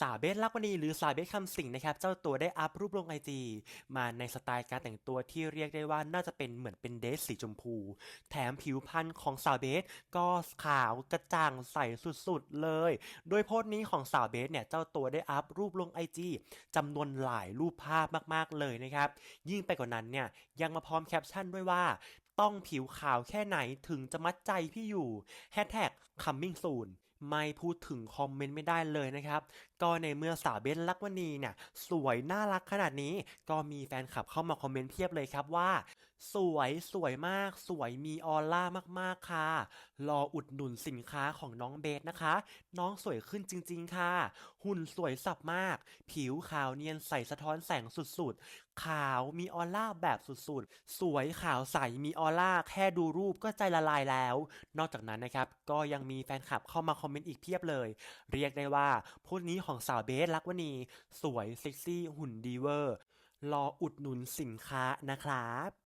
สาวเบสลักวณีหรือสาวเบสคำสิงนะครับ เจ้าตัวได้อัพรูปลงไอจีมาในสไตล์การแต่งตัวที่เรียกได้ว่าน่าจะเป็นเหมือนเป็นเดรสสีชมพู แถมผิวพรรณของสาวเบสก็ขาวกระจ่างใสสุดๆเลย โดยโพสต์นี้ของสาวเบสเนี่ยเจ้าตัวได้อัพรูปลงไอจีจำนวนหลายรูปภาพมากๆเลยนะครับ ยิ่งไปกว่านั้นเนี่ยยังมาพร้อมแคปชั่นด้วยว่าต้องผิวขาวแค่ไหนถึงจะมัดใจพี่อยู่ Hashtag coming soon ไม่พูดถึงคอมเมนต์ไม่ได้เลยนะครับ ก็ในเมื่อสาวเบนลักวณีเนี่ยสวยน่ารักขนาดนี้ ก็มีแฟนคลับเข้ามาคอมเมนต์เพียบเลยครับว่า สวยสวยมาก สวยมีออร่ามากๆค่ะ รออุดหนุนสินค้าของน้องเบสนะคะ น้องสวยขึ้นจริง ๆ ค่ะ หุ่นสวยสับมาก ผิวขาวเนียนใสสะท้อนแสงสุดๆ ขาวมีออร่าแบบสุดๆ สวยขาวใสมีออร่าแค่ดูรูปก็ใจละลายแล้ว นอกจากนั้นนะครับ ก็ยังมีแฟนคลับเข้ามาคอมเมนต์อีกเพียบเลย เรียกได้ว่าโพสต์นี้ของสาวเบสลักวณี สวยเซ็กซี่หุ่นดีเวอร์ รออุดหนุนสินค้านะครับ